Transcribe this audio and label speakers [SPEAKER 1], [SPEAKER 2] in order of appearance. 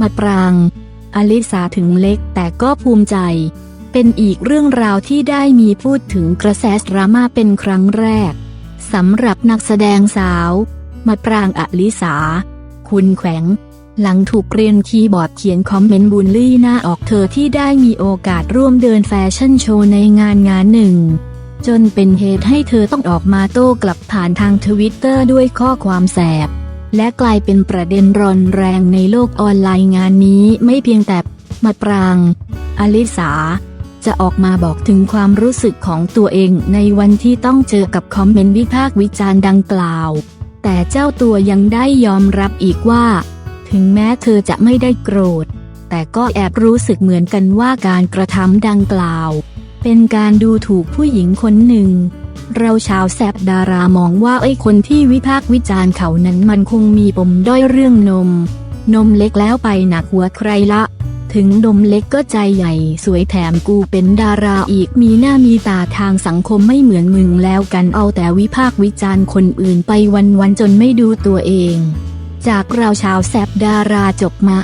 [SPEAKER 1] มาปราง อลิสาถึงเล็กแต่ก็ภูมิใจ เป็นอีกเรื่องราวที่ได้มีพูดถึงกระแสดราม่าเป็นครั้งแรกสำหรับนักแสดงสาว มาปรางอลิสา คุณแขวง หลังถูกเรียนคีย์บอร์ดเขียนคอมเมนต์บูลลี่หน้าออกเธอที่ได้มีโอกาสร่วมเดินแฟชั่นโชว์ในงานงานหนึ่งจนเป็นเหตุให้เธอต้องออกมาโต้กลับผ่านทางทวิตเตอร์ด้วยข้อความแสบ และกลายเป็นประเด็นร้อนแรงในโลกออนไลน์งานนี้ไม่เพียงแต่มาปราง อลิสา จะออกมาบอกถึงความรู้สึกของตัวเองในวันที่ต้องเจอกับคอมเมนต์วิพากษ์วิจารณ์ดังกล่าว แต่เจ้าตัวยังได้ยอมรับอีกว่า ถึงแม้เธอจะไม่ได้โกรธ แต่ก็แอบรู้สึกเหมือนกันว่าการกระทำดังกล่าว เป็นการดูถูกผู้หญิงคนหนึ่ง เราชาวแซบดารามองว่าไอ้คนที่วิพากษ์วิจารณ์เขานั้นมันคงมีปมด้อยเรื่องนม นมเล็กแล้วไปหนักหัวใครละ ถึงนมเล็กก็ใจใหญ่ สวยแถมกูเป็นดาราอีกมีหน้ามีตาทางสังคมไม่เหมือนมึงแล้วกันเอาแต่วิพากษ์วิจารณ์คนอื่นไปวันๆจนไม่ดูตัวเอง จากเราชาวแซบดาราจบมา